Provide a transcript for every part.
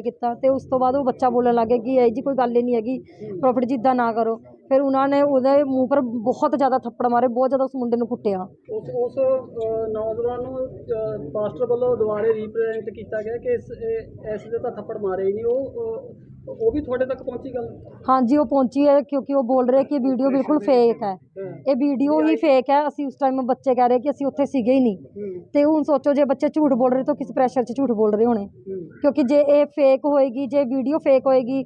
ਕੀਤਾ ਤੇ ਉਸ ਤੋਂ ਬਾਅਦ ਉਹ ਬੱਚਾ ਬੋਲਣ ਲੱਗ ਗਿਆ ਕਿ ਇਹ ਜੀ ਕੋਈ ਗੱਲ ਹੀ ਨਹੀਂ ਹੈਗੀ ਪ੍ਰੋਫਿਟ ਜਿੱਦਾਂ ਨਾ ਕਰੋ। ਫਿਰ ਉਹਨਾਂ ਨੇ ਉਹਦੇ ਮੂੰਹ ਪਰ ਬਹੁਤ ਜ਼ਿਆਦਾ ਥੱਪੜ ਮਾਰੇ ਬਹੁਤ ਜ਼ਿਆਦਾ ਉਸ ਮੁੰਡੇ ਨੂੰ ਕੁੱਟਿਆ। ਉਸ ਉਸ ਅ, ਨੌਜਵਾਨ ਨੂੰ ਅ, ਪਾਸਟਰ ਵੱਲੋਂ ਦੁਬਾਰੇ ਰੀਪ੍ਰੈਜ਼ੈਂਟ ਕੀਤਾ ਗਿਆ ਕਿ ਇਸ ਇਹ- ਇਸ ਦੇ ਤਾਂ ਥੱਪੜ ਮਾਰੇ ਹੀ ਨਹੀਂ ਉਹ ਅ, ਉਹ ਵੀ ਤੁਹਾਡੇ ਤੱਕ ਪਹੁੰਚੀ ਗੱਲ? ਹਾਂਜੀ ਉਹ ਪਹੁੰਚੀ ਹੈ ਕਿਉਂਕਿ ਉਹ ਬੋਲ ਰਹੇ ਕਿ ਇਹ ਵੀਡੀਓ ਬਿਲਕੁਲ ਫੇਕ ਹੈ ਇਹ ਵੀਡੀਓ ਹੀ ਫੇਕ ਹੈ। ਅਸੀਂ ਉਸ ਟਾਈਮ ਬੱਚੇ ਕਹਿ ਰਹੇ ਕਿ ਅਸੀਂ ਉੱਥੇ ਸੀਗੇ ਹੀ ਨਹੀਂ। ਤੇ ਹੁਣ ਸੋਚੋ ਜੇ ਬੱਚੇ ਝੂਠ ਬੋਲ ਰਹੇ ਤਾਂ ਕਿਸ ਪ੍ਰੈਸ਼ਰ 'ਚ ਝੂਠ ਬੋਲ ਰਹੇ ਹੋਣੇ? ਕਿਉਂਕਿ ਜੇ ਇਹ ਫੇਕ ਹੋਏਗੀ ਜੇ ਵੀਡੀਓ ਫੇਕ ਹੋਏਗੀ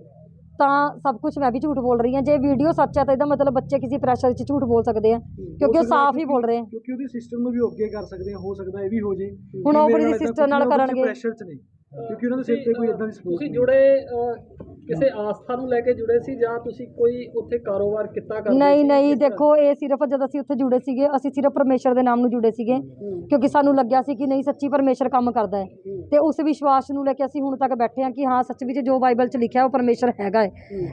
ਤਾਂ ਸਭ ਕੁਝ ਮੈਂ ਵੀ ਝੂਠ ਬੋਲ ਰਹੀ ਹਾਂ। ਜੇ ਵੀਡੀਓ ਸੱਚ ਹੈ ਤਾਂ ਇਹਦਾ ਮਤਲਬ ਬੱਚੇ ਕਿਸੇ ਪ੍ਰੈਸ਼ਰ 'ਚ ਝੂਠ ਬੋਲ ਸਕਦੇ ਆ। ਕਿਉਂਕਿ ਉਹ ਸਾਫ਼ ਹੀ ਬੋਲ ਰਹੇ ਆ। ਕਿਉਂਕਿ ਉਹਦੀ ਸਿਸਟਮ ਨੂੰ ਵੀ ਅੱਗੇ ਕਰ ਸਕਦੇ ਆ। ਹੋ ਸਕਦਾ ਇਹ ਵੀ ਹੋ ਜੇ। ਹੁਣ ਉਹ ਆਪਣੀ sister ਨਾਲ ਕਰਨਗੇ। ਪ੍ਰੈਸ਼ਰ 'ਚ ਨਹੀਂ ਕਿਉਂਕਿ ਉਹਨਾਂ ਦੇ ਸਿਰ ਤੇ ਕੋਈ ਇਦਾਂ ਦੀ ਸਪੋਰਟ ਤੁਸੀਂ ਜੁੜੇ ਕਿਸੇ ਆਸਥਾ ਨੂੰ ਲੈ ਕੇ ਜੁੜੇ ਸੀ ਜਾਂ ਤੁਸੀਂ ਕੋਈ ਉੱਥੇ ਕਾਰੋਬਾਰ ਕੀਤਾ ਕਰਦੇ ਨਹੀਂ? ਨਹੀਂ? ਦੇਖੋ ਇਹ ਸਿਰਫ ਜਦ ਅਸੀਂ ਉੱਥੇ ਜੁੜੇ ਸੀਗੇ ਅਸੀਂ ਸਿਰਫ ਪਰਮੇਸ਼ਰ ਦੇ ਨਾਮ ਨੂੰ ਜੁੜੇ ਸੀਗੇ ਕਿਉਂਕਿ ਸਾਨੂੰ ਲੱਗਿਆ ਸੀ ਕਿ ਨਹੀਂ ਸੱਚੀ ਪਰਮੇਸ਼ਰ ਕੰਮ ਕਰਦਾ ਹੈ। ਤੇ ਉਸ ਵਿਸ਼ਵਾਸ ਨੂੰ ਲੈ ਕੇ ਅਸੀਂ ਹੁਣ ਤੱਕ ਬੈਠੇ ਹਾਂ ਕਿ ਹਾਂ ਸੱਚ ਵਿੱਚ ਜੋ ਬਾਈਬਲ 'ਚ ਲਿਖਿਆ ਉਹ ਪਰਮੇਸ਼ਰ ਹੈਗਾ ਹੈ।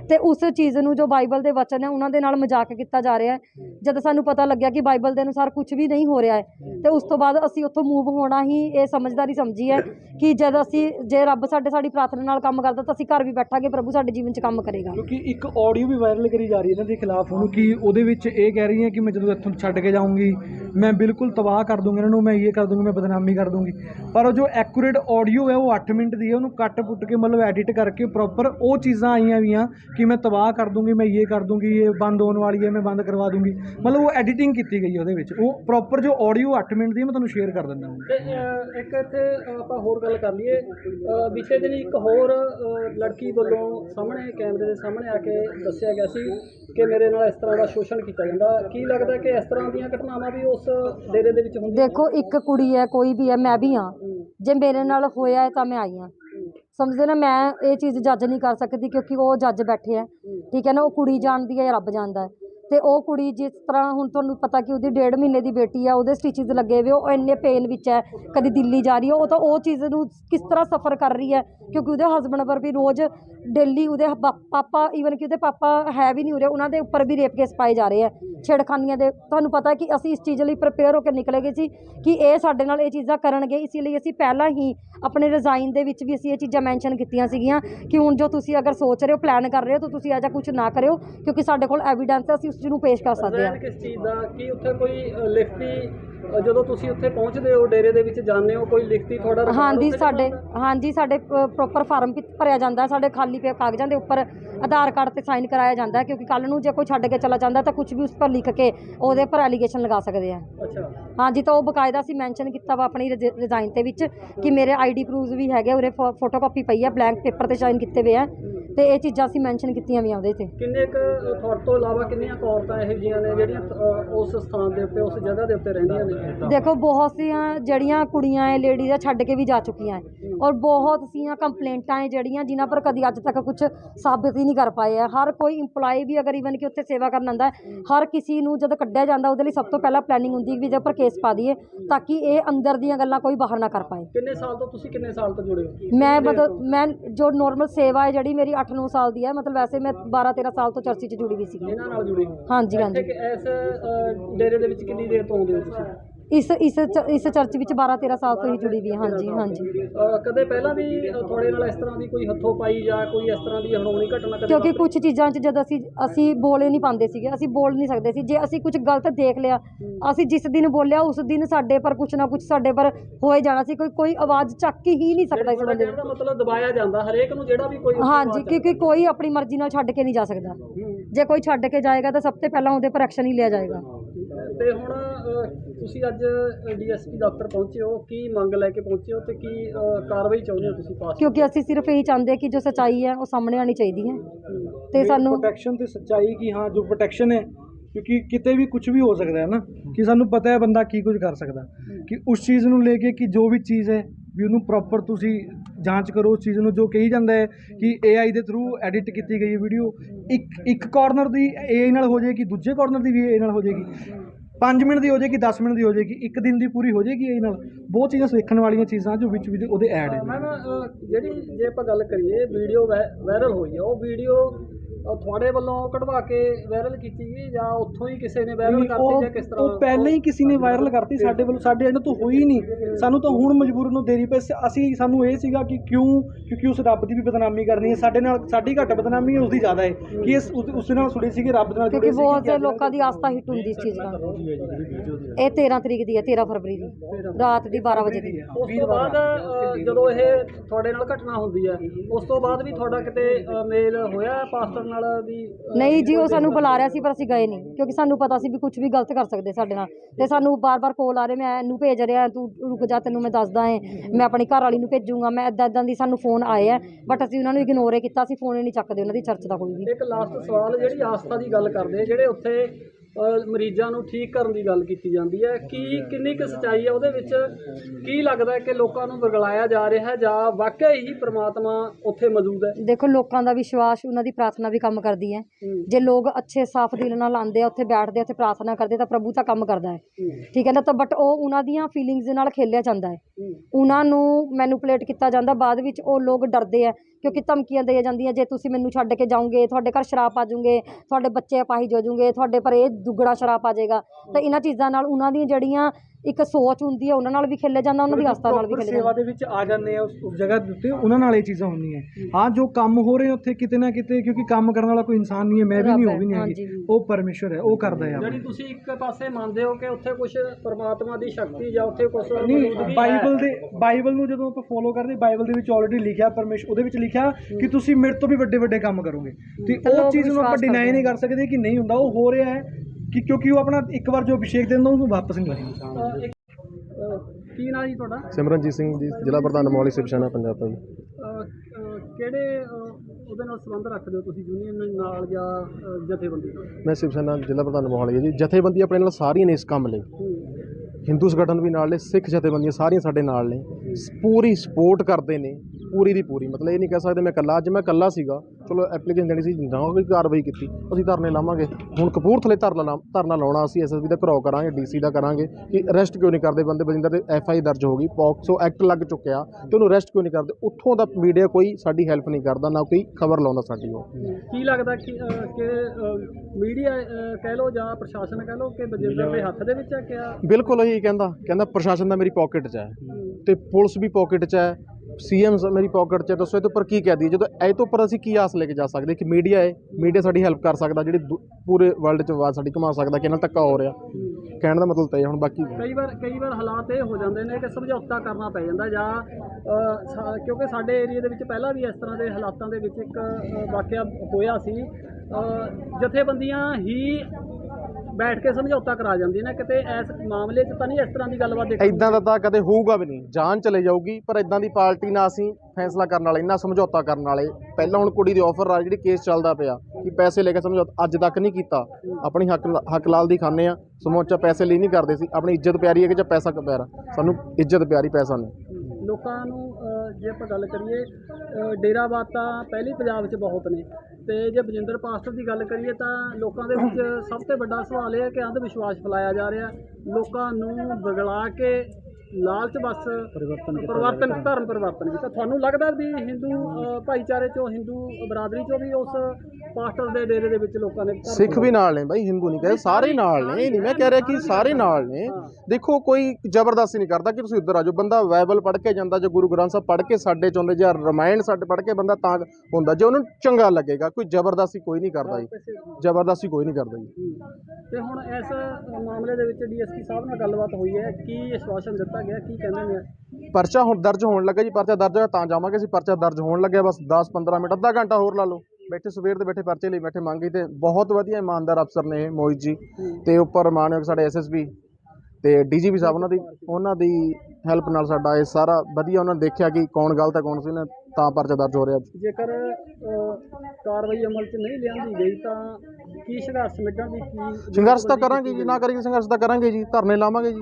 ਤੇ ਉਸ ਚੀਜ਼ ਨੂੰ ਜੋ ਬਾਈਬਲ ਦੇ ਵਚਨ ਹੈ ਉਹਨਾਂ ਦੇ ਨਾਲ ਮਜ਼ਾਕ ਕੀਤਾ ਜਾ ਰਿਹਾ ਹੈ। ਜਦ ਸਾਨੂੰ ਪਤਾ ਲੱਗਿਆ ਕਿ ਬਾਈਬਲ ਦੇ ਅਨੁਸਾਰ ਕੁਝ ਵੀ ਨਹੀਂ ਹੋ ਰਿਹਾ ਹੈ ਤੇ ਉਸ ਤੋਂ ਬਾਅਦ ਅਸੀਂ ਉੱਥੋਂ ਮੂਵ ਹੋਣਾ ਹੀ ਇਹ ਸਮਝਦਾਰੀ ਸਮਝੀ ਹੈ ਕਿ ਜਦ ਅਸੀਂ ਜੇ ਰੱਬ ਸਾਡੇ ਸਾਡੀ ਪ੍ਰਾਰਥਨਾ ਨਾਲ ਕੰਮ ਕਰਦਾ ਤਾਂ ਅਸੀਂ ਘਰ ਵੀ ਬੈਠਾਂਗੇ ਪ੍ਰਭੂ ਸਾਡੇ ਜੀਵਨ 'ਚ ਕੰਮ ਕਰੇਗਾ। ਕਿਉਂਕਿ ਇੱਕ ਆਡੀਓ ਵੀ ਵਾਇਰਲ ਕਰੀ ਜਾ ਰਹੀ ਹੈ ਇਹਨਾਂ ਦੇ ਖਿਲਾਫ ਉਹਨੂੰ ਕਿ ਉਹਦੇ ਵਿੱਚ ਇਹ ਕਹਿ ਰਹੀ ਹੈ ਕਿ ਮੈਂ ਜਦੋਂ ਇੱਥੋਂ ਛੱਡ ਕੇ ਜਾਊਂਗੀ ਮੈਂ ਬਿਲਕੁਲ ਤਬਾਹ ਕਰ ਦੂੰਗੀ ਇਹਨਾਂ ਨੂੰ ਮੈਂ ਇਹ ਕਰ ਦੂੰਗੀ ਮੈਂ ਬਦਨਾਮੀ ਕਰ ਦੂੰਗੀ। ਪਰ ਉਹ ਜੋ ਐਕੂਰੇਟ ਆਡੀਓ ਹੈ ਉਹ 8 ਮਿੰਟ ਦੀ ਹੈ ਉਹਨੂੰ ਕੱਟ ਪੁੱਟ ਕੇ ਮਤਲਬ ਐਡਿਟ ਕਰਕੇ ਪ੍ਰੋਪਰ ਉਹ ਚੀਜ਼ਾਂ ਆਈਆਂ ਵੀਆਂ ਕਿ ਮੈਂ ਤਬਾਹ ਕਰ ਦੂੰਗੀ ਮੈਂ ਇਹ ਕਰ ਦੂੰਗੀ ਇਹ ਬੰਦ ਹੋਣ ਵਾਲੀ ਹੈ ਮੈਂ ਬੰਦ ਕਰਵਾ ਦੂੰਗੀ। ਮਤਲਬ ਉਹ ਐਡੀਟਿੰਗ ਕੀਤੀ ਗਈ ਹੈ ਉਹਦੇ ਵਿੱਚ। ਉਹ ਪ੍ਰੋਪਰ ਜੋ ਆਡੀਓ 8 ਮਿੰਟ ਦੀ ਹੈ ਮੈਂ ਤੁਹਾਨੂੰ ਸ਼ੇਅਰ ਕਰ ਦਿੰਦਾ ਹਾਂ। ਇੱਕ ਇੱਥੇ ਆਪਾਂ ਹੋਰ ਗੱਲ ਕਰ ਲਈਏ। ਬੀਤੇ ਦਿਨ ਇੱਕ ਹੋਰ ਲੜਕੀ ਵੱਲੋਂ ਸਾਹਮਣੇ ਕੈਮਰੇ ਦੇ ਸਾਹਮਣੇ ਆ ਕੇ ਦੱਸਿਆ ਗਿਆ ਸੀ ਕਿ ਮੇਰੇ ਨਾਲ ਇਸ ਤਰ੍ਹਾਂ ਦਾ ਸ਼ੋਸ਼ਣ ਕੀਤਾ ਜਾਂਦਾ। ਕੀ ਲੱਗਦਾ ਕਿ ਇਸ ਤਰ੍ਹਾਂ ਦੀਆਂ ਘਟਨਾਵਾਂ ਵੀ ਉਸ ਡੇਰੇ ਦੇ ਵਿੱਚ ਹੁੰਦੀਆਂ ਦੇਖੋ ਇੱਕ ਕੁੜੀ ਹੈ ਕੋਈ ਵੀ ਹੈ ਮੈਂ ਵੀ ਹਾਂ। ਜੇ ਮੇਰੇ ਨਾਲ ਹੋਇਆ ਹੈ ਤਾਂ ਮੈਂ ਆਈ ਹਾਂ। ਸਮਝਦੇ ਨਾ ਮੈਂ ਇਹ ਚੀਜ਼ ਜੱਜ ਨਹੀਂ ਕਰ ਸਕਦੀ ਕਿਉਂਕਿ ਉਹ ਜੱਜ ਬੈਠੇ ਹੈ। ਠੀਕ ਹੈ ਨਾ ਉਹ ਕੁੜੀ ਜਾਣਦੀ ਹੈ ਜਾਂ ਰੱਬ ਜਾਣਦਾ ਹੈ। ਤੇ ਉਹ ਕੁੜੀ ਜਿਸ ਤਰ੍ਹਾਂ ਹੁਣ ਤੁਹਾਨੂੰ ਪਤਾ ਕਿ ਉਹਦੀ ਡੇਢ ਮਹੀਨੇ ਦੀ ਬੇਟੀ ਆ, ਉਹਦੇ ਸਟਿਚਸ ਲੱਗੇ ਹੋਏ ਉਹ ਇੰਨੇ ਪੇਨ ਵਿੱਚ ਹੈ, ਕਦੀ ਦਿੱਲੀ ਜਾ ਰਹੀ ਹੈ ਉਹ ਤਾਂ ਉਹ ਚੀਜ਼ ਨੂੰ ਕਿਸ ਤਰ੍ਹਾਂ ਸਫਰ ਕਰ ਰਹੀ ਹੈ, ਕਿਉਂਕਿ ਉਹਦੇ ਹਸਬੰਡ ਪਰ ਵੀ ਰੋਜ਼ ਡੇਲੀ ਉਹਦੇ ਬਾ- ਪਾਪਾ ਈਵਨ ਕਿ ਉਹਦੇ ਪਾਪਾ ਹੈ ਵੀ ਨਹੀਂ ਉਰੇ, ਉਹਨਾਂ ਦੇ ਉੱਪਰ ਵੀ ਰੇਪ ਕੇਸ ਪਾਏ ਜਾ ਰਹੇ ਆ, ਛੇੜਖਾਨੀਆਂ ਦੇ, ਤੁਹਾਨੂੰ ਪਤਾ ਕਿ ਅਸੀਂ ਇਸ ਚੀਜ਼ ਲਈ ਪ੍ਰਪੇਅਰ ਹੋ ਕੇ ਨਿਕਲੇ ਗਏ ਸੀ ਕਿ ਇਹ ਸਾਡੇ ਨਾਲ ਇਹ ਚੀਜ਼ਾਂ ਕਰਨਗੇ, ਇਸ ਲਈ ਅਸੀਂ ਪਹਿਲਾਂ ਹੀ ਆਪਣੇ ਰਿਜ਼ਾਈਨ ਦੇ ਵਿੱਚ ਵੀ ਅਸੀਂ ਇਹ ਚੀਜ਼ਾਂ ਮੈਂਸ਼ਨ ਕੀਤੀਆਂ ਸੀਗੀਆਂ ਕਿ ਹੁਣ ਜੋ ਤੁਸੀਂ ਅਗਰ ਸੋਚ ਰਹੇ ਹੋ ਪਲਾਨ ਕਰ ਰਹੇ ਹੋ, ਤਾਂ ਤੁਸੀਂ ਇਹੋ ਜਿਹਾ ਕੁਝ ਨਾ ਕਰਿਓ, ਕਿਉਂਕਿ ਸਾਡੇ ਕੋਲ ਐਵੀਡੈਂਸ ਹੈ, ਅਸੀਂ ਉਸ ਚੀਜ਼ ਨੂੰ ਪੇਸ਼ ਕਰ ਸਕਦੇ ਰਜ਼ਾਨ ਕਿਸ ਚੀਜ਼ ਦਾ? ਕੀ ਉੱਥੇ ਕੋਈ ਲਿਖਤੀ ਜਦੋਂ ਤੁਸੀਂ ਉੱਥੇ ਪਹੁੰਚਦੇ ਹੋ ਡੇਰੇ ਦੇ ਵਿੱਚ ਜਾਂਦੇ ਹੋ ਕੋਈ ਲਿਖਤੀ ਤੁਹਾਡਾ ਹਾਂਜੀ ਸਾਡੇ? ਹਾਂਜੀ ਸਾਡੇ ਪ੍ਰੋਪਰ ਫਾਰਮ ਭਰਿਆ ਜਾਂਦਾ ਸਾਡੇ ਖਾਲੀ ਕਾਗਜ਼ਾਂ ਦੇ ਉੱਪਰ ਆਧਾਰ ਕਾਰਡ ਤੇ ਸਾਈਨ ਕਰਾਇਆ ਜਾਂਦਾ ਕਿਉਂਕਿ ਕੱਲ ਨੂੰ ਜੇ ਕੋਈ ਛੱਡ ਕੇ ਚਲਾ ਜਾਂਦਾ ਤਾਂ ਕੁਝ ਵੀ ਉਸ ਪਰ ਲਿਖ ਕੇ ਉਹਦੇ ਪਰ ਐਲੀਗੇਸ਼ਨ ਲਗਾ ਸਕਦੇ ਆ। ਅੱਛਾ। ਹਾਂਜੀ ਤਾਂ ਉਹ ਬਕਾਇਦਾ ਅਸੀਂ ਮੈਂਸ਼ਨ ਕੀਤਾ ਵਾ ਆਪਣੀ ਰਿਜ਼ਾਈਨ ਤੇ ਵਿੱਚ ਕਿ ਮੇਰੇ ਆਈਡੀ ਪ੍ਰੂਫs ਵੀ ਹੈਗੇ ਉਰੇ ਫੋਟੋਕਾਪੀ ਪਈ ਆ ਬਲੈਂਕ ਪੇਪਰ ਤੇ ਸਾਈਨ ਕੀਤੇ ਹੋਏ ਆ। ਤੇ ਇਹ ਚੀਜ਼ਾਂ ਅਸੀਂ ਮੈਂਸ਼ਨ ਕੀਤੀਆਂ ਵੀ ਉਹਦੇ ਤੇ ਕਿੰਨੇ ਕੁ ਤੁਹਾਡੇ ਤੋਂ ਇਲਾਵਾ ਕਿੰਨੀਆਂ ਕੁ ਔਰਤਾਂ ਇਹੋ ਜਿਹੀਆਂ ਨੇ ਜਿਹੜੀਆਂ ਅ, ਉਸ ਸਥਾਨ ਦੇ ਉੱਤੇ ਉਸ ਜਗ੍ਹਾ ਦੇ ਉੱਤੇ ਰਹਿੰਦੀਆਂ ਨੇ? ਦੇਖੋ ਬਹੁਤ ਸੀਆਂ ਜਿਹੜੀਆਂ ਕੁੜੀਆਂ ਐ ਲੇਡੀਜ਼ ਆ ਛੱਡ ਕੇ ਵੀ ਜਾ ਚੁੱਕੀਆਂ ਐ ਔਰ ਬਹੁਤ ਸੀਆਂ ਕੰਪਲੇਂਟਾਂ ਐ ਜਿਹੜੀਆਂ ਜਿਨ੍ਹਾਂ ਪਰ ਕਦੀ ਅੱਜ ਤੱਕ ਕੁਝ ਸਾਬਿਤ ਹੀ ਨਹੀਂ ਕਰ ਪਾਏ ਆ। ਹਰ ਕੋਈ EMPLOYE ਵੀ ਅਗਰ ਇਵਨ ਕਿ ਉੱਥੇ ਸੇਵਾ ਕਰਨ ਆਉਂਦਾ ਹੈ, ਹਰ ਕਿਸੇ ਨੂੰ ਜਦ ਕੱਢਿਆ ਜਾਂਦਾ ਉਹਦੇ ਲਈ ਸਭ ਤੋਂ ਪਹਿਲਾਂ ਪਲੈਨਿੰਗ ਹੁੰਦੀ ਹੈ ਵੀ ਇਹਦੇ ਉੱਪਰ ਕੇਸ ਪਾ ਦਈਏ ਤਾਂ ਕਿ ਇਹ ਅੰਦਰ ਦੀਆਂ ਗੱਲਾਂ ਕੋਈ ਬਾਹਰ ਨਾ ਕਰ ਪਾਏ। ਕਿੰਨੇ ਸਾਲ ਤੋਂ ਤੁਸੀਂ ਕਿੰਨੇ ਸਾਲ ਤੋਂ ਜੁੜੇ ਹੋ? ਮੈਂ ਮਤਲਬ ਮੈਂ ਜੋ ਨਾਰਮਲ ਸੇਵਾ ਹੈ ਜਿਹੜੀ ਮੇਰੀ 8-9 ਸਾਲ ਦੀ ਹੈ ਮਤਲਬ ਵੈਸੇ ਮੈਂ 12-13 ਸਾਲ ਤੋਂ ਚਰਚ 'ਚ ਜੁੜੀ ਹੋਈ ਸੀਗੀ। ਇਹਨਾਂ ਨਾਲ ਜੁੜੇ ਹੋ ਹਾਂਜੀ ਹਾਂਜੀ। ਇਸ ਡੇਰੇ ਦੇ ਵਿੱਚ ਕਿੰਨੀ ਦੇਰ ਤੋਂ ਆਉਂਦੇ ਹੋ ਤੁਸੀਂ? ਇਸ ਇਸ ਚ- ਇਸ ਚਰਚ ਵਿੱਚ 12-13 ਸਾਲ ਤੋਂ ਹੀ ਜੁੜੀ ਹੋਈ ਹਾਂ ਹਾਂਜੀ ਹਾਂਜੀ। ਅ, ਕਦੇ ਪਹਿਲਾਂ ਵੀ ਅ, ਤੁਹਾਡੇ ਨਾਲ ਇਸ ਤਰ੍ਹਾਂ ਦੀ ਕੋਈ ਹੱਥੋਂ ਪਾਈ ਜਾਂ ਕੋਈ ਇਸ ਤਰ੍ਹਾਂ ਦੀ ਹਰੋਣੀ ਘਟਨਾ ਕਦੇ ਕਿਉਂਕਿ ਕੁਝ ਚੀਜ਼ਾਂ 'ਚ ਜਦ ਅਸੀਂ ਅਸੀਂ ਬੋਲ ਨਹੀਂ ਪਾਉਂਦੇ ਸੀਗੇ ਅਸੀਂ ਬੋਲ ਨਹੀਂ ਸਕਦੇ ਸੀ। ਜੇ ਅਸੀਂ ਕੁਝ ਗਲਤ ਦੇਖ ਲਿਆ ਅਸੀਂ ਜਿਸ ਦਿਨ ਬੋਲਿਆ ਉਸ ਦਿਨ ਸਾਡੇ ਪਰ ਕੁਝ ਨਾ ਕੁਝ ਸਾਡੇ ਪਰ ਹੋਏ ਜਾਣਾ ਸੀ। ਕੋਈ ਕੋਈ ਆਵਾਜ਼ ਚੱਕ ਹੀ ਨਹੀਂ ਸਕਦਾ ਇਸ ਤੁਹਾਡਾ ਬੰਦੇ ਕਹਿਣ ਨੂੰ ਦਾ ਮਤਲਬ ਦਬਾਇਆ ਜਾਂਦਾ ਹਰੇਕ ਨੂੰ ਜਿਹੜਾ ਵੀ ਕੋਈ ਉਸ ਹਾਂਜੀ ਆਵਾਜ਼ ਕਿਉਂਕਿ ਕੋਈ ਆਪਣੀ ਮਰਜ਼ੀ ਨਾਲ ਛੱਡ ਕੇ ਨਹੀਂ ਜਾ ਸਕਦਾ। ਹੂੰ। ਜੇ ਕੋਈ ਛੱਡ ਕੇ ਜਾਏਗਾ ਤਾਂ ਸਭ ਤੋਂ ਪਹਿਲਾਂ ਉਹਦੇ ਪਰ ਐਕਸ਼ਨ ਹੀ ਲਿਆ ਜਾਏਗਾ। ਤੇ ਹੁਣ ਤੁਸੀਂ ਅੱਜ ਡੀਐਸਪੀ ਦਫ਼ਤਰ ਪਹੁੰਚੇ ਹੋ ਕੀ ਮੰਗ ਲੈ ਕੇ ਪਹੁੰਚੇ ਹੋ ਤੇ ਕੀ ਕਾਰਵਾਈ ਚਾਹੁੰਦੇ ਹੋ ਤੁਸੀਂ ਪਾਸ ਕਿਉਂਕਿ ਅਸੀਂ ਸਿਰਫ ਇਹੀ ਚਾਹੁੰਦੇ ਹਾਂ ਕਿ ਜੋ ਸੱਚਾਈ ਹੈ ਉਹ ਸਾਹਮਣੇ ਆਣੀ ਚਾਹੀਦੀ ਹੈ। ਤੇ ਸਾਨੂੰ ਪ੍ਰੋਟੈਕਸ਼ਨ ਤੇ ਸੱਚਾਈ ਕੀ ਹਾਂ ਜੋ ਪ੍ਰੋਟੈਕਸ਼ਨ ਹੈ ਕਿਉਂਕਿ ਕਿਤੇ ਵੀ ਕੁਝ ਵੀ ਹੋ ਸਕਦਾ ਹੈ ਨਾ ਕਿ ਸਾਨੂੰ ਪਤਾ ਹੈ ਬੰਦਾ ਕੀ ਕੁਝ ਕਰ ਸਕਦਾ। ਕਿ ਉਸ ਚੀਜ਼ ਨੂੰ ਲੈ ਕੇ ਕਿ ਜੋ ਵੀ ਚੀਜ਼ ਹੈ ਵੀ ਉਹਨੂੰ ਪ੍ਰੋਪਰ ਤੁਸੀਂ ਜਾਂਚ ਕਰੋ ਉਸ ਚੀਜ਼ ਨੂੰ ਜੋ ਕਹੀ ਜਾਂਦਾ ਹੈ ਕਿ AI ਦੇ ਥਰੂ ਐਡਿਟ ਕੀਤੀ ਗਈ ਵੀਡੀਓ ਇੱਕ ਇੱਕ ਕਾਰਨਰ ਦੀ AI ਨਾਲ ਹੋ ਜਾਏਗੀ ਦੂਜੇ ਕਾਰਨਰ ਦੀ ਵੀ AI ਨਾਲ ਹੋ ਜਾਏਗੀ। 5 ਮਿੰਟ ਦੀ ਹੋ ਜਾਏਗੀ 10 ਮਿੰਟ ਦੀ ਹੋ ਜਾਏਗੀ ਇੱਕ ਦਿਨ ਦੀ ਪੂਰੀ ਹੋ ਜਾਏਗੀ ਇਹ ਨਾਲ। ਬਹੁਤ ਚੀਜ਼ਾਂ ਦੇਖਣ ਵਾਲੀਆਂ ਚੀਜ਼ਾਂ ਜੋ ਵਿੱਚ ਵਿੱਚ ਉਹਦੇ ਐਡ ਹੈ ਮੈਮ ਜਿਹੜੀ ਜੇ ਆਪਾਂ ਗੱਲ ਕਰੀਏ ਵੀਡੀਓ ਵਾਇਰਲ ਹੋਈ ਹੈ ਉਹ ਵੀਡੀਓ ਤੁਹਾਡੇ ਵੱਲੋਂ ਕਢਵਾ ਕੇ ਵਾਇਰਲ ਕੀਤੀ ਗਈ ਜਾਂ ਉੱਥੋਂ ਹੀ ਕਿਸੇ ਨੇ ਵਾਇਰਲ ਕਰਤੀ ਜਾਂ ਕਿਸ ਤਰ੍ਹਾਂ? ਉਹ ਪਹਿਲਾਂ ਹੀ ਕਿਸੇ ਨੇ ਵਾਇਰਲ ਕਰਤੀ ਸਾਡੇ ਵੱਲੋਂ ਸਾਡੇ ਇਹਨਾਂ ਤੋਂ ਹੋਈ ਨਹੀਂ। ਸਾਨੂੰ ਤਾਂ ਹੁਣ ਮਜਬੂਰਨ ਨੂੰ ਦੇਣੀ ਪਈ। ਅਸੀਂ ਸਾਨੂੰ ਇਹ ਸੀਗਾ ਕਿ ਕਿਉਂ ਕਿਉਂਕਿ ਉਸ ਰੱਬ ਦੀ ਵੀ ਬਦਨਾਮੀ ਕਰਨੀ ਹੈ। ਸਾਡੇ ਨਾਲ ਸਾਡੀ ਘੱਟ ਬਦਨਾਮੀ ਹੈ ਉਸਦੀ ਜ਼ਿਆਦਾ ਹੈ। ਕਿ ਇਸ ਉਸ ਉਸ ਦੇ ਨਾਲ ਸੁਣੀ ਸੀ ਕਿ ਰੱਬ ਦੇ ਨਾਲ ਕਿਉਂਕਿ ਜੁੜੇ ਸੀ ਬਹੁਤ ਸੇ ਲੋਕਾਂ ਦੀ ਆਸਥਾ ਹਿੱਟ ਹੁੰਦੀ ਇਸ ਚੀਜ਼ ਨਾਲ। ਇਹ 13 ਤਰੀਕ ਦੀ ਹੈ। 13 ਫਰਵਰੀ ਦੀ। ਰਾਤ ਦੀ 12 ਵਜੇ ਦੀ। ਉਸ ਤੋਂ ਬਾਅਦ ਜਦੋਂ ਇਹ ਤੁਹਾਡੇ ਨਾਲ ਘਟਨਾ ਹੁੰਦੀ ਹੈ ਉਸ ਤੋਂ ਬਾਅਦ ਵੀ ਤੁਹਾਡਾ ਕਿਤੇ ਮੇਲ ਹੋਇਆ ਪਾਸਟਰ ਨਾਲ ਵੀ ਨਹੀਂ ਜੀ ਉਹ ਸਾਨੂੰ ਬੁਲਾ ਰਿਹਾ ਸੀ ਪਰ ਅਸੀਂ ਗਏ ਨਹੀਂ ਕਿਉਂਕਿ ਸਾਨੂੰ ਪਤਾ ਸੀ ਵੀ ਕੁਝ ਵੀ ਗਲਤ ਕਰ ਸਕਦੇ ਸਾਡੇ ਨਾਲ। ਤੇ ਸਾਨੂੰ ਬਾਰ-ਬਾਰ ਕੋਲ ਆ ਰਹੇ ਮੈਂ ਇਹਨੂੰ ਭੇਜ ਰਿਹਾ ਤੂੰ ਰੁਕ ਜਾ ਤੈਨੂੰ ਮੈਂ ਦੱਸਦਾ ਏ ਮੈਂ ਆਪਣੀ ਘਰ ਵਾਲੀ ਨੂੰ ਭੇਜੂਗਾ ਮੈਂ ਇਦਾਂ ਇਦਾਂ ਦੀ ਸਾਨੂੰ ਫੋਨ ਆਏ ਆ ਬਟ ਅਸੀਂ ਉਹਨਾਂ ਨੂੰ ਇਗਨੋਰ ਕੀਤਾ ਅਸੀਂ ਫੋਨ ਹੀ ਨਹੀਂ ਚੱਕਦੇ ਉਹਨਾਂ ਦੀ ਚਰਚ ਦਾ ਕੋਈ ਵੀ। ਇੱਕ ਲਾਸਟ ਸਵਾਲ ਜਿਹੜੀ ਆਸਥਾ ਦੀ ਗੱਲ ਕਰਦੇ ਜਿਹੜੇ ਉੱਥੇ ਮਰੀਜ਼ਾਂ ਨੂੰ ਠੀਕ ਕਰਨ ਦੀ ਗੱਲ ਕੀਤੀ ਜਾਂਦੀ ਹੈ। ਕੀ ਕਿੰਨੀ ਕੁ ਸਚਾਈ ਹੈ ਉਹਦੇ ਵਿੱਚ? ਕੀ ਲੱਗਦਾ ਹੈ ਕਿ ਲੋਕਾਂ ਨੂੰ ਵਰਗਲਾਇਆ ਜਾ ਰਿਹਾ ਹੈ ਜਾਂ ਵਾਕਈ ਹੀ ਪ੍ਰਮਾਤਮਾ ਉੱਥੇ ਮੌਜੂਦ ਹੈ? ਦੇਖੋ ਲੋਕਾਂ ਦਾ ਵਿਸ਼ਵਾਸ ਉਹਨਾਂ ਦੀ ਪ੍ਰਾਰਥਨਾ ਵੀ ਕੰਮ ਕਰਦੀ ਹੈ। ਜੇ ਲੋਕ ਅੱਛੇ ਸਾਫ਼ ਦਿਲ ਨਾਲ ਆਉਂਦੇ ਆ ਉੱਥੇ ਬੈਠਦੇ ਆ ਉੱਥੇ ਪ੍ਰਾਰਥਨਾ ਕਰਦੇ ਤਾਂ ਪ੍ਰਭੂ ਤਾਂ ਕੰਮ ਕਰਦਾ ਹੈ। ਠੀਕ ਹੈ ਨਾ? ਤਾਂ ਬਟ ਉਹ ਉਹਨਾਂ ਦੀਆਂ ਫੀਲਿੰਗਸ ਦੇ ਨਾਲ ਖੇਲਿਆ ਜਾਂਦਾ ਹੂੰ, ਉਹਨਾਂ ਨੂੰ ਮੈਨੂਪਲੇਟ ਕੀਤਾ ਜਾਂਦਾ। ਬਾਅਦ ਵਿੱਚ ਉਹ ਲੋਕ ਡਰਦੇ ਆ। ਕਿਉਂਕਿ ਧਮਕੀਆਂ ਦੇ ਜਾਂਦੀਆਂ ਜੇ ਤੁਸੀਂ ਮੈਨੂੰ ਛੱਡ ਕੇ ਜਾਓਗੇ ਤੁਹਾਡੇ ਘਰ ਸ਼ਰਾਬ ਆ ਜਾਊਗੇ ਤੁਹਾਡੇ ਬੱਚੇ ਅਪਾਹਿਜ ਹੋ ਜਾਊਗੇ ਤੁਹਾਡੇ ਪਰ ਇਹ ਦੁੱਗਣਾ ਸ਼ਰਾਬ ਆ ਜਾਏਗਾ। ਤਾਂ ਇਹਨਾਂ ਚੀਜ਼ਾਂ ਨਾਲ ਉਹਨਾਂ ਦੀਆਂ ਜਿਹੜੀਆਂ ਇੱਕ ਸੋਚ ਹੁੰਦੀ ਹੈ ਉਹਨਾਂ ਨਾਲ ਵੀ ਖੇਲਿਆ ਜਾਂਦਾ ਉਹਨਾਂ ਦੀ ਆਸਥਾ ਨਾਲ ਵੀ ਖੇਲਿਆ ਸੇਵਾ ਜਾਂਦਾ ਦੇ ਵਿੱਚ ਆ ਜਾਂਦੇ ਆ ਉਸ ਉਸ ਜਗ੍ਹਾ ਦੇ ਉੱਤੇ ਉਹਨਾਂ ਨਾਲ ਇਹ ਚੀਜ਼ਾਂ ਹੁੰਦੀਆਂ। ਹਾਂ ਜੋ ਕੰਮ ਹੋ ਰਹੇ ਉੱਥੇ ਕਿਤੇ ਨਾ ਕਿਤੇ ਕਿਉਂਕਿ ਕੰਮ ਕਰਨ ਵਾਲਾ ਕੋਈ ਇਨਸਾਨ ਨਹੀਂ ਹੈ ਮੈਂ ਵੀ ਨਹੀਂ ਉਹ ਵੀ ਨਹੀਂ ਹੈ, ਹੈਗੀ। ਹਾਂਜੀ। ਉਹ ਪਰਮੇਸ਼ਵਰ ਹੈ ਉਹ ਕਰਦਾ ਹੈ ਜਿਹੜੀ ਤੁਸੀਂ ਇੱਕ ਪਾਸੇ ਮੰਨਦੇ ਹੋ ਕਿ ਉੱਥੇ ਕੁਝ ਪ੍ਰਮਾਤਮਾ ਦੀ ਸ਼ਕਤੀ ਜਾਂ ਉੱਥੇ ਕੁਝ ਨਹੀਂ ਬਾਈਬਲ ਦੇ ਬਾਈਬਲ ਨੂੰ ਜਦੋਂ ਆਪਾਂ ਫੋਲੋ ਕਰਦੇ ਬਾਈਬਲ ਦੇ ਵਿੱਚ ਆਲਰੇਡੀ ਲਿਖਿਆ ਪਰਮੇਸ਼ਰ ਉਹਦੇ ਵਿੱਚ ਲਿਖਿਆ ਕਿ ਤੁਸੀਂ ਮੇਰੇ ਤੋਂ ਵੀ ਵੱਡੇ ਵੱਡੇ ਕੰਮ ਕਰੋਗੇ। ਤੇ ਤਾਂ ਉਹ ਲੋਕ ਚੀਜ਼ ਨੂੰ ਆਪਾਂ ਵਿਸ਼ਵਾਸ ਡਿਨਾਈ ਕਰਦੇ ਨਹੀਂ ਕਰ ਸਕਦੇ ਕਿ ਨਹੀਂ ਹੁੰਦਾ ਉਹ ਹੋ ਰਿਹਾ ਹੈ। ਕਿ ਕਿਉਂਕਿ ਉਹ ਆਪਣਾ ਇੱਕ ਵਾਰ ਜੋ ਅਭਿਸ਼ੇਕ ਦਿੰਦਾ ਉਹਨੂੰ ਵਾਪਸ ਨਹੀਂ ਲੈਂਦਾ ਕੀ ਨਾਂ ਜੀ ਤੁਹਾਡਾ? ਸਿਮਰਨਜੀਤ ਸਿੰਘ ਜੀ ਜ਼ਿਲ੍ਹਾ ਪ੍ਰਧਾਨ ਮੌਲੀ ਸਿਵਸੈਨਾ ਪੰਜਾਬ ਤੋਂ ਜੀ। ਕਿਹੜੇ ਉਹਦੇ ਨਾਲ ਸੰਬੰਧ ਰੱਖਦੇ ਹੋ ਤੁਸੀਂ ਯੂਨੀਅਨ ਨਾਲ ਜਾਂ ਜਥੇਬੰਦੀ ਨਾਲ? ਮੈਂ ਸਿਵਸੈਨਾ ਜ਼ਿਲ੍ਹਾ ਪ੍ਰਧਾਨ ਮੋਹਾਲੀ ਹੈ ਜੀ। ਜਥੇਬੰਦੀ ਆਪਣੇ ਨਾਲ ਸਾਰੀਆਂ ਨੇ ਇਸ ਕੰਮ ਲਈ। ਹਿੰਦੂ ਸੰਗਠਨ ਵੀ ਨਾਲ ਨੇ ਸਿੱਖ ਜਥੇਬੰਦੀਆਂ ਸਾਰੀਆਂ ਸਾਡੇ ਨਾਲ ਨੇ। ਪੂਰੀ ਸਪੋਰਟ ਕਰਦੇ ਨੇ। ਪੂਰੀ ਦੀ ਪੂਰੀ ਮਤਲਬ ਇਹ ਨਹੀਂ ਕਹਿ ਸਕਦੇ ਮੈਂ ਇਕੱਲਾ ਅੱਜ ਮੈਂ ਇਕੱਲਾ ਸੀਗਾ ਚਲੋ ਐਪਲੀਕੇਸ਼ਨ ਦੇਣੀ ਸੀ ਨਾ ਕੋਈ ਕਾਰਵਾਈ ਕੀਤੀ ਅਸੀਂ ਧਰਨੇ ਲਾਵਾਂਗੇ ਹੁਣ ਕਪੂਰਥਲੇ ਧਰਨਾ ਲਾ- ਧਰਨਾ ਲਾਉਣਾ ਅਸੀਂ ਐਸਐਸਬੀ ਦਾ ਘਰਾਓ ਕਰਾਂਗੇ ਡੀਸੀ ਦਾ ਕਰਾਂਗੇ ਕਿ ਅਰੈਸਟ ਕਿਉਂ ਨਹੀਂ ਕਰਦੇ ਬੰਦੇ ਬਜਿੰਦਰ ਦੇ ਐਫਆਈ ਦਰਜ ਹੋ ਗਈ ਪੌਕਸੋ ਐਕਟ ਲੱਗ ਚੁੱਕਿਆ ਤੇ ਉਹਨੂੰ ਅਰੈਸਟ ਕਿਉਂ ਨਹੀਂ ਕਰਦੇ ਉੱਥੋਂ ਦਾ ਮੀਡੀਆ ਕੋਈ ਸਾਡੀ ਹੈਲਪ ਨਹੀਂ ਕਰਦਾ ਨਾ ਕੋਈ ਖਬਰ ਲਾਉਂਦਾ ਸਾਡੀ ਉਹ। ਕੀ ਲੱਗਦਾ ਕਿ ਮੀਡੀਆ ਕਹਿ ਲਓ ਜਾਂ ਪ੍ਰਸ਼ਾਸਨ ਕਹਿ ਲਓ ਕਿ ਬਜਿੰਦਰ ਦੇ ਹੱਥ ਦੇ ਵਿੱਚ ਹੈ ਕਿਆ? ਬਿਲਕੁਲ ਇਹੀ ਕਹਿੰਦਾ ਕਹਿੰਦਾ ਪ੍ਰਸ਼ਾਸਨ ਦਾ ਮੇਰੀ ਪਾਕਟ 'ਚ ਹੈ ਤੇ ਪੁਲਿਸ ਵੀ ਪਾਕਟ 'ਚ ਹੈ ਸੀਐਮ ਮੇਰੀ ਪਾਕਟ 'ਚ ਦੱਸੋ ਇਹਦੇ ਉੱਪਰ ਕੀ ਕਹਿ ਦਈਏ? ਜਦੋਂ ਇਹ ਤੋਂ ਉੱਪਰ ਅਸੀਂ ਕੀ ਆਸ ਲੈ ਕੇ ਜਾ ਸਕਦੇ? ਕਿ ਮੀਡੀਆ ਹੈ ਮੀਡੀਆ ਸਾਡੀ ਹੈਲਪ ਕਰ ਸਕਦਾ, ਜਿਹੜੀ ਦੁ- ਪੂਰੇ ਵਰਲਡ 'ਚ ਆਵਾਜ਼ ਸਾਡੀ ਘੁਮਾ ਸਕਦਾ, ਕਿ ਇਹਨਾਂ ਧੱਕਾ ਹੋ ਰਿਹਾ। ਕਹਿਣ ਦਾ ਮਤਲਬ ਤਾਂ ਇਹ ਹੁਣ ਬਾਕੀ ਕਈ ਵਾਰ ਕਈ ਵਾਰ ਹਾਲਾਤ ਇਹ ਹੋ ਜਾਂਦੇ ਨੇ ਕਿ ਸਮਝੌਤਾ ਕਰਨਾ ਪੈ ਜਾਂਦਾ ਜਾਂ ਸਾ- ਕਿਉਂਕਿ ਸਾਡੇ ਏਰੀਆ ਦੇ ਵਿੱਚ ਪਹਿਲਾਂ ਵੀ ਇਸ ਤਰ੍ਹਾਂ ਦੇ ਹਾਲਾਤਾਂ ਦੇ ਵਿੱਚ ਇੱਕ ਵਾਕਿਆ ਹੋਇਆ ਸੀ। ਜਥੇਬੰਦੀਆਂ ਹੀ ਬੈਠ ਕੇ ਸਮਝੌਤਾ ਕਰਾ ਜਾਂਦੀਆਂ ਨੇ ਕਿਤੇ ਇਸ ਮਾਮਲੇ 'ਚ ਤਾਂ ਨਹੀਂ ਇਸ ਤਰ੍ਹਾਂ ਦੀ ਗੱਲਬਾਤ ਦੇਖਣ। ਨੂੰ ਇਦਾਂ ਦਾ ਤਾਂ ਕਦੇ ਹੋਊਗਾ ਵੀ ਨਹੀਂ। ਜਾਨ ਚਲੇ ਜਾਊਗੀ ਪਰ ਇਦਾਂ ਦੀ ਪਾਰਟੀ ਨਾਲ ਅਸੀਂ ਫੈਸਲਾ ਕਰਨ ਵਾਲੇ ਨਾ ਸਮਝੌਤਾ ਕਰਨ ਵਾਲੇ। ਪਹਿਲਾਂ ਹੁਣ ਕੁੜੀ ਦੀ ਆਫਰ ਆ ਜਿਹੜੀ ਕੇਸ ਚੱਲਦਾ ਪਿਆ ਕਿ ਪੈਸੇ ਲੈ ਕੇ ਸਮਝੌਤਾ ਅੱਜ ਤੱਕ ਨਹੀਂ ਕੀਤਾ। ਆਪਣੀ ਹੱਕ ਹੱਕ ਲਾਲ ਦੀ ਖਾਨੇ ਆ ਸਮੋਚਾ ਪੈਸੇ ਲਈ ਨਹੀਂ ਕਰਦੇ ਸੀ। ਆਪਣੀ ਇੱਜ਼ਤ ਪਿਆਰੀ ਹੈ ਕਿ ਜਾਂ ਪੈਸਾ ਪਿਆਰਾ? ਸਾਨੂੰ ਇੱਜ਼ਤ ਪਿਆਰੀ ਪੈਸਾ ਨਹੀਂ। ਲੋਕਾਂ ਨੂੰ ਜੇ ਆਪਾਂ ਗੱਲ ਕਰੀਏ ਅ, ਡੇਰਾਵਾਦ ਤਾਂ ਪਹਿਲੀ ਪੰਜਾਬ 'ਚ ਬਹੁਤ ਨੇ। ਤੇ ਜੇ ਬਜਿੰਦਰ ਪਾਸਟਰ ਦੀ ਗੱਲ ਕਰੀਏ ਤਾਂ ਲੋਕਾਂ ਦੇ ਵਿੱਚ ਸਭ ਤੋਂ ਵੱਡਾ ਸਵਾਲ ਇਹ ਹੈ ਕਿ ਅੰਧ ਵਿਸ਼ਵਾਸ ਫੈਲਾਇਆ ਜਾ ਰਿਹਾ। ਲੋਕਾਂ ਨੂੰ ਬਗਲਾ ਕੇ ਲਾਲਚ ਬਸ ਪਰਿਵਰਤਨ ਪਰਿਵਰਤਨ ਧਰਮ ਪਰਿਵਰਤਨ ਕੀਤਾ। ਤੁਹਾਨੂੰ ਲੱਗਦਾ ਵੀ ਹਿੰਦੂ ਭਾਈਚਾਰੇ ਚੋਂ ਹਿੰਦੂ ਬਰਾਦਰੀ ਚੋਂ ਵੀ ਉਸ ਪਾਸਟਰ ਦੇ ਡੇਰੇ ਦੇ ਵਿੱਚ ਲੋਕਾਂ ਨੇ ਸਿੱਖ ਵੀ ਨਾਲ ਨੇ ਬਾਈ ਹਿੰਦੂ ਨਹੀਂ ਕਹੇ ਸਾਰੇ ਨਾਲ ਨੇ ਇਹ ਨਹੀਂ ਮੈਂ ਕਹਿ ਰਿਹਾ ਕਿ ਸਾਰੇ ਨਾਲ ਨੇ। ਦੇਖੋ ਕੋਈ ਜ਼ਬਰਦਸਤੀ ਨਹੀਂ ਕਰਦਾ ਕਿ ਤੁਸੀਂ ਉੱਧਰ ਆ ਜਾਓ। ਬੰਦਾ ਬਾਈਬਲ ਪੜ੍ਹ ਕੇ ਜਾਂਦਾ ਜੇ ਗੁਰੂ ਗ੍ਰੰਥ ਸਾਹਿਬ ਪੜ੍ਹ ਕੇ ਸਾਡੇ ਚ ਆਉਂਦੇ ਜਾਂ ਰਮਾਇਣ ਸਾਡੇ ਪੜ੍ਹ ਕੇ ਬੰਦਾ ਤਾਂ ਹੁੰਦਾ। ਜੇ ਉਹਨੂੰ ਚੰਗਾ ਲੱਗੇਗਾ ਕੋਈ ਜ਼ਬਰਦਸਤੀ ਕੋਈ ਨਹੀਂ ਕਰਦਾ ਜੀ। ਜ਼ਬਰਦਸਤੀ ਕੋਈ ਨਹੀਂ ਕਰਦਾ ਜੀ। ਤੇ ਹੁਣ ਇਸ ਮਾਮਲੇ ਦੇ ਵਿੱਚ ਡੀਐਸਪੀ ਸਾਹਿਬ ਨਾਲ ਗੱਲਬਾਤ ਹੋਈ ਹੈ। ਕੀ ਆਸ਼ਵਾਸਨ ਦਿੱਤਾ ਗਿਆ ਕੀ ਕਹਿੰਦੇ ਨੇ? ਪਰਚਾ ਹੁਣ ਦਰਜ ਹੋਣ ਲੱਗਾ ਜੀ ਪਰਚਾ ਦਰਜ ਹੋਇਆ ਤਾਂ ਜਾਵਾਂਗੇ ਅਸੀਂ ਪਰਚਾ ਦਰਜ ਹੋਣ ਲੱਗਿਆ ਬਸ 10 15 ਮਿੰਟ ਅੱਧਾ ਘੰਟਾ ਹੋਰ ਲਾ ਲਓ। ਬੈਠੇ ਸਵੇਰ ਦੇ ਬੈਠੇ ਪਰਚੇ ਲਈ ਬੈਠੇ ਮੰਗੀ ਤੇ ਬਹੁਤ ਵਧੀਆ ਇਮਾਨਦਾਰ ਅਫਸਰ ਨੇ ਮੋਹਿਤ ਜੀ। ਤੇ ਉੱਪਰ ਮਾਨਯੋਗ ਸਾਡੇ ਐਸਐਸਪੀ ਤੇ ਡੀਜੀਪੀ ਸਾਹਿਬ ਉਹਨਾਂ ਦੀ ਉਹਨਾਂ ਦੀ ਹੈਲਪ ਨਾਲ ਸਾਡਾ ਇਹ ਸਾਰਾ ਵਧੀਆ ਉਹਨਾਂ ਨੇ ਦੇਖਿਆ ਕਿ ਕੌਣ ਗਲਤ ਹੈ ਕੌਣ ਸਹੀ ਨੇ ਤਾਂ ਪਰਚਾ ਦਰਜ ਹੋ ਰਿਹਾ ਜੇਕਰ ਕਾਰਵਾਈ ਅਮਲ 'ਚ ਨਹੀਂ ਲਿਆਂਦੀ ਗਈ ਤਾਂ ਕੀ ਸੰਘਰਸ਼ ਮਿਟਣ ਦੀ ਕੀ ਸੰਘਰਸ਼ ਤਾਂ ਕਰਾਂਗੇ ਜੀ ਨਾ ਕਰੀਏ ਸੰਘਰਸ਼ ਤਾਂ ਕਰਾਂਗੇ ਜੀ ਧਰਨੇ ਲਾਵਾਂਗੇ ਜੀ।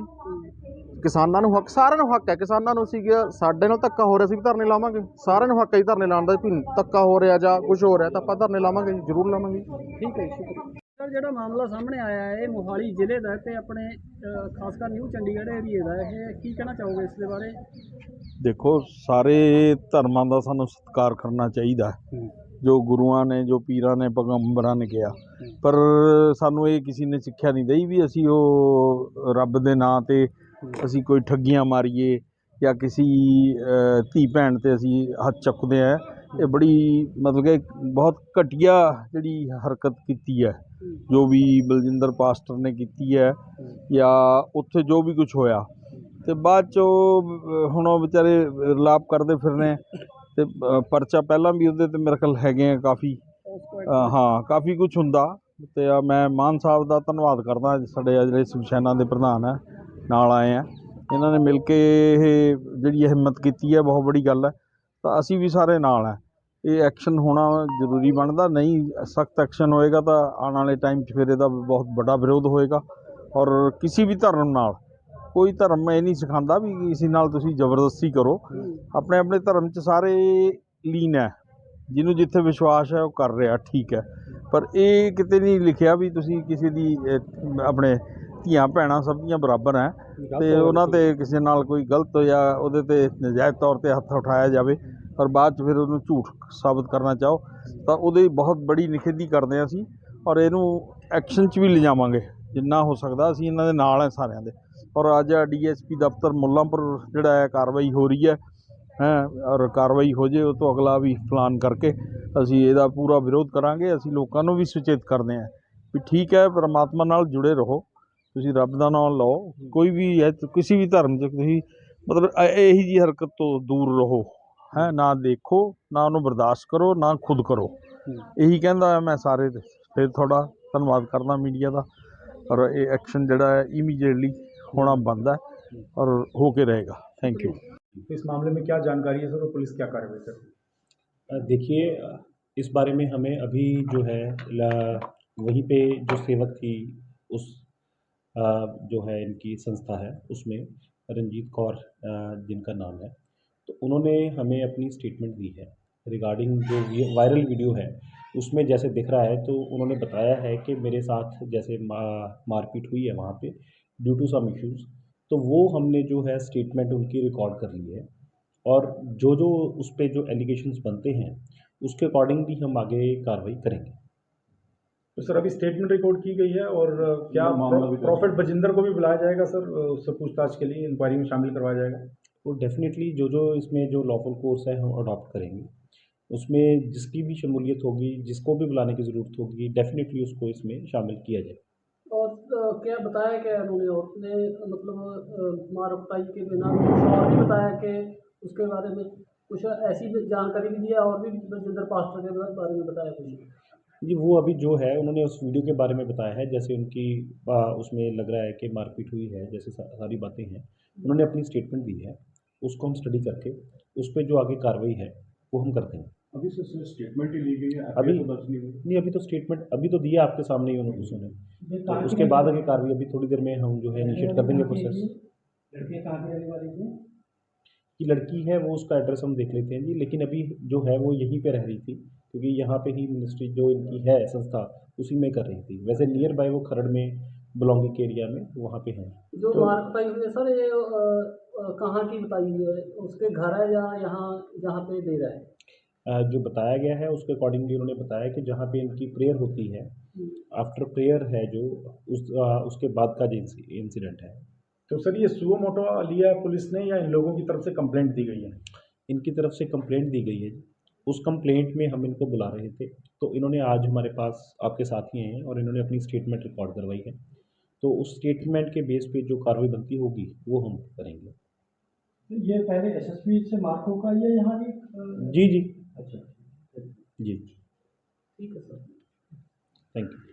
ਕਿਸਾਨਾਂ ਨੂੰ ਹੱਕ ਸਾਰਿਆਂ ਨੂੰ ਹੱਕ ਹੈ। ਕਿਸਾਨਾਂ ਨੂੰ ਸੀ ਸਾਡੇ ਨਾਲ ਧੱਕਾ ਹੋ ਰਿਹਾ ਸੀ ਵੀ ਧਰਨੇ ਲਾਵਾਂਗੇ। ਸਾਰਿਆਂ ਨੂੰ ਹੱਕ ਹੈ ਜੀ ਧਰਨੇ ਲਾਉਣ ਦਾ ਵੀ ਧੱਕਾ ਹੋ ਰਿਹਾ ਜਾਂ ਕੁਝ ਹੋ ਰਿਹਾ ਤਾਂ ਆਪਾਂ ਧਰਨੇ ਲਾਵਾਂਗੇ ਜੀ ਜ਼ਰੂਰ ਲਾਵਾਂਗੇ। ਠੀਕ ਹੈ ਜੀ, ਸ਼ੁਕਰੀਆ। ਸਰ ਜਿਹੜਾ ਮਾਮਲਾ ਸਾਹਮਣੇ ਆਇਆ ਹੈ ਇਹ ਮੋਹਾਲੀ ਜ਼ਿਲ੍ਹੇ ਦਾ ਤੇ ਆਪਣੇ ਖਾਸ ਕਰ ਨਿਊ ਚੰਡੀਗੜ੍ਹ ਏਰੀਏ ਦਾ ਹੈ। ਇਹ ਕੀ ਕਹਿਣਾ ਚਾਹੋਗੇ ਇਸ ਦੇ ਬਾਰੇ? ਦੇਖੋ ਸਾਰੇ ਧਰਮਾਂ ਦਾ ਸਾਨੂੰ ਸਤਿਕਾਰ ਕਰਨਾ ਚਾਹੀਦਾ ਹੈ। ਜੋ ਗੁਰੂਆਂ ਨੇ ਜੋ ਪੀਰਾਂ ਨੇ ਪੈਗੰਬਰਾਂ ਨੇ ਕਿਹਾ। ਪਰ ਸਾਨੂੰ ਇਹ ਕਿਸੇ ਨੇ ਸਿੱਖਿਆ ਨਹੀਂ ਦਈ ਵੀ ਅਸੀਂ ਉਹ ਰੱਬ ਦੇ ਨਾਂ ਤੇ ਅਸੀਂ ਕੋਈ ਠੱਗੀਆਂ ਮਾਰੀਏ ਜਾਂ ਕਿਸੇ ਧੀ ਭੈਣ ਤੇ ਅਸੀਂ ਹੱਥ ਚੱਕਦੇ ਆ, ਇਹ ਬੜੀ ਮਤਲਬ ਕਿ ਬਹੁਤ ਘਟੀਆ ਜਿਹੜੀ ਹਰਕਤ ਕੀਤੀ ਹੈ, ਜੋ ਵੀ ਬਲਜਿੰਦਰ ਪਾਸਟਰ ਨੇ ਕੀਤੀ ਹੈ ਜਾਂ ਉੱਥੇ ਜੋ ਵੀ ਕੁਝ ਹੋਇਆ। ਤੇ ਬਾਅਦ ਚ ਉਹ ਹੁਣ ਉਹ ਵਿਚਾਰੇ ਰਲਾਪ ਕਰਦੇ ਫਿਰਨੇ, ਤੇ ਪਰਚਾ ਪਹਿਲਾਂ ਵੀ ਉਹਦੇ ਤੇ ਮੇਰੇ ਖਿਆਲ ਹੈਗੇ ਆ ਕਾਫੀ ਹਾਂ, ਕਾਫੀ ਕੁਝ ਹੁੰਦਾ। ਤੇ ਮੈਂ ਮਾਨ ਸਾਹਿਬ ਦਾ ਧੰਨਵਾਦ ਕਰਦਾ, ਸਾਡੇ ਆ ਜਿਹੜੇ ਸ਼ਮਸ਼ਾਨਾਂ ਦੇ ਪ੍ਰਧਾਨ ਹੈ ਨਾਲ ਆਏ ਆ। ਇਹਨਾਂ ਨੇ ਮਿਲ ਕੇ ਇਹ ਜਿਹੜੀ ਹਿੰਮਤ ਕੀਤੀ ਹੈ ਬਹੁਤ ਬੜੀ ਗੱਲ ਹੈ ਤਾਂ ਅਸੀਂ ਵੀ ਸਾਰੇ ਨਾਲ ਹੈ ਇਹ ਐਕਸ਼ਨ ਹੋਣਾ ਜ਼ਰੂਰੀ ਬਣਦਾ, ਨਹੀਂ ਸਖਤ ਐਕਸ਼ਨ ਹੋਏਗਾ ਤਾਂ ਆਉਣ ਵਾਲੇ ਟਾਈਮ 'ਚ ਫਿਰ ਇਹਦਾ ਬਹੁਤ ਵੱਡਾ ਵਿਰੋਧ ਹੋਏਗਾ। ਔਰ ਕਿਸੇ ਵੀ ਧਰਮ ਨਾਲ, ਕੋਈ ਧਰਮ ਇਹ ਨਹੀਂ ਸਿਖਾਉਂਦਾ ਵੀ ਕਿਸੇ ਨਾਲ ਤੁਸੀਂ ਜ਼ਬਰਦਸਤੀ ਕਰੋ। ਆਪਣੇ ਆਪਣੇ ਧਰਮ 'ਚ ਸਾਰੇ ਲੀਨ ਹੈ ਜਿਹਨੂੰ ਜਿੱਥੇ ਵਿਸ਼ਵਾਸ ਹੈ ਉਹ ਕਰ ਰਿਹਾ, ਠੀਕ ਹੈ ਪਰ ਇਹ ਕਿਤੇ ਨਹੀਂ ਲਿਖਿਆ ਵੀ ਤੁਸੀਂ ਕਿਸੇ ਦੀ ਆਪਣੇ ਧੀਆਂ ਭੈਣਾਂ ਸਭ ਦੀਆਂ ਬਰਾਬਰ ਹੈ ਤੇ ਉਹਨਾਂ ਤੇ ਕਿਸੇ ਨਾਲ ਕੋਈ ਗਲਤ ਜਾਂ ਉਹਦੇ ਤੇ ਨਜਾਇਜ਼ ਤੌਰ ਤੇ ਹੱਥ ਉਠਾਇਆ ਜਾਵੇ ਪਰ ਬਾਅਦ ਚ ਫਿਰ ਉਹਨੂੰ ਝੂਠ ਸਾਬਤ ਕਰਨਾ ਚਾਹੋ ਤਾਂ ਉਹਦੀ ਬਹੁਤ ਬੜੀ ਨਿਖੇਧੀ ਕਰਦੇ ਹਾਂ ਅਸੀਂ ਔਰ ਇਹਨੂੰ ਐਕਸ਼ਨ 'ਚ ਵੀ ਲਿਜਾਵਾਂਗੇ ਜਿੰਨਾ ਹੋ ਸਕਦਾ ਅਸੀਂ ਇਹਨਾਂ ਦੇ ਨਾਲ ਹੈ ਸਾਰਿਆਂ ਦੇ। ਔਰ ਅੱਜ ਡੀਐਸਪੀ ਦਫ਼ਤਰ ਮੁੱਲਾਂਪੁਰ ਜਿਹੜਾ ਹੈ ਕਾਰਵਾਈ ਹੋ ਰਹੀ ਹੈ ਹੈਂ ਔਰ ਕਾਰਵਾਈ ਹੋ ਜੇ ਉਹ ਤੋਂ ਅਗਲਾ ਵੀ ਪਲਾਨ ਕਰਕੇ ਅਸੀਂ ਇਹਦਾ ਪੂਰਾ ਵਿਰੋਧ ਕਰਾਂਗੇ ਅਸੀਂ ਲੋਕਾਂ ਨੂੰ ਵੀ ਸੁਚੇਤ ਕਰਦੇ ਹਾਂ ਵੀ ਠੀਕ ਹੈ ਪਰਮਾਤਮਾ ਨਾਲ ਜੁੜੇ ਰਹੋ। ਤੁਸੀਂ ਰੱਬ ਦਾ ਨਾਮ ਲਓ ਕੋਈ ਵੀ ਹੈ ਕਿਸੇ ਵੀ ਧਰਮ 'ਚ ਤੁਸੀਂ ਮਤਲਬ ਇਹ- ਇਹੀ ਜੀ ਹਰਕਤ ਤੋਂ ਦੂਰ ਰਹੋ ਹੈ ਨਾ ਦੇਖੋ ਨਾ ਉਹਨੂੰ ਬਰਦਾਸ਼ਤ ਕਰੋ ਨਾ ਖੁਦ ਕਰੋ ਇਹੀ ਕਹਿੰਦਾ ਮੈਂ ਸਾਰੇ ਦੇ। ਫਿਰ ਤੁਹਾਡਾ ਧੰਨਵਾਦ ਕਰਦਾ ਮੀਡੀਆ ਦਾ ਔਰ ਇਹ ਐਕਸ਼ਨ ਜਿਹੜਾ ਹੈ ਇਮੀਡੀਏਟਲੀ ਹੋਣਾ ਬਣਦਾ ਹੈ ਔਰ ਹੋ ਕੇ ਰਹੇਗਾ ਥੈਂਕ ਯੂ तो इस मामले में क्या जानकारी है सर और पुलिस क्या कार्रवाई कर अ, देखिए अ, इस बारे में हमें अभी जो है ला- वहीं पे जो सेवक थी उस अ, जो है इनकी संस्था है, उसमें रंजीत कौर जिनका नाम है। तो उन्होंने हमें अपनी स्टेटमेंट दी है रिगार्डिंग जो वायरल वीडियो है, उसमें जैसे दिख रहा है तो उन्होंने बताया है कि मेरे साथ जैसे मारपीट हुई है वहाँ पे ड्यू टू सम इश्यूज़ तो वो हमने जो है स्टेटमेंट उनकी रिकॉर्ड कर ली है और जो जो उस पर जो एलिगेशंस बनते हैं, उसके अकॉर्डिंगली हम आगे कार्रवाई करेंगे। तो सर अभी स्टेटमेंट रिकॉर्ड की गई है और क्या मामला भी प्रॉफिट बजिंदर को भी बुलाया जाएगा सर उससे पूछताछ के लिए इंक्वायरी में शामिल करवाया जाएगा? तो डेफिनेटली जो जो इसमें जो लॉफुल कोर्स है हम अडॉप्ट करेंगे। उसमें जिसकी भी शमूलियत होगी जिसको भी बुलाने की ज़रूरत होगी डेफिनेटली उसको इसमें शामिल किया जाए। और क्या बताया क्या उन्होंने? उसने मतलब अ, मार कुटाई के बिना कुछ और भी बताया कि उसके बारे में कुछ ऐसी जानकारी भी दिया और भी बलजिंदर पास्टर के बारे में बताया कुछ? जी वो अभी जो है उन्होंने उस वीडियो के बारे में बताया है जैसे उनकी आ, उसमें लग रहा है कि मारपीट हुई है जैसे सा- सारी बातें हैं। उन्होंने अपनी स्टेटमेंट दी है उसको हम स्टडी करके उस पर जो आगे कार्रवाई है वो हम करते हैं। अभी सर स्टेटमेंट ही ली गई है अभी तो नहीं नहीं अभी तो स्टेटमेंट अभी तो दिया आपके सामने ही उन्होंने उसने। तो उसके बाद आगे कार्रवाई अभी थोड़ी देर में हम जो है इनिशिएट कर देंगे प्रोसेस लड़कियाँ कहाँ की रहने वाली थी। कि लड़की है वो उसका एड्रेस हम देख लेते हैं जी। लेकिन अभी जो है वो यहीं पे रह रही थी क्योंकि यहाँ पे ही मिनिस्ट्री जो इनकी है संस्था उसी में कर रही थी। वैसे नियर बाय वो खरड़ में बिलोंगिंग एरिया में वहाँ पे है। जो मार कुटाई हुई है सर ये कहाँ की बताई हुई है? उसके घर है या यहाँ जहाँ पे दे रहा है? जो बताया गया है उसके अकॉर्डिंगली उन्होंने बताया कि जहाँ पे इनकी प्रेयर होती है आफ्टर प्रेयर है जो उस अ, उसके बाद का जो इंसिडेंट है। तो सर ये सुओ मोटो लिया पुलिस ने या इन लोगों की तरफ़ से कंप्लेंट दी गई है? इनकी तरफ़ से कंप्लेंट दी गई है। उस कंप्लेंट में हम इनको बुला रहे थे। तो इन्होंने आज हमारे पास आपके साथ ही हैं और इन्होंने अपनी स्टेटमेंट रिकॉर्ड करवाई है। तो उस स्टेटमेंट के बेस पे जो कार्रवाई बनती होगी वो हम करेंगे। ये पहले एसएसपी से मार्क होगा या यहाँ जी जी। अच्छा। जी। ठीक है सर। Thank you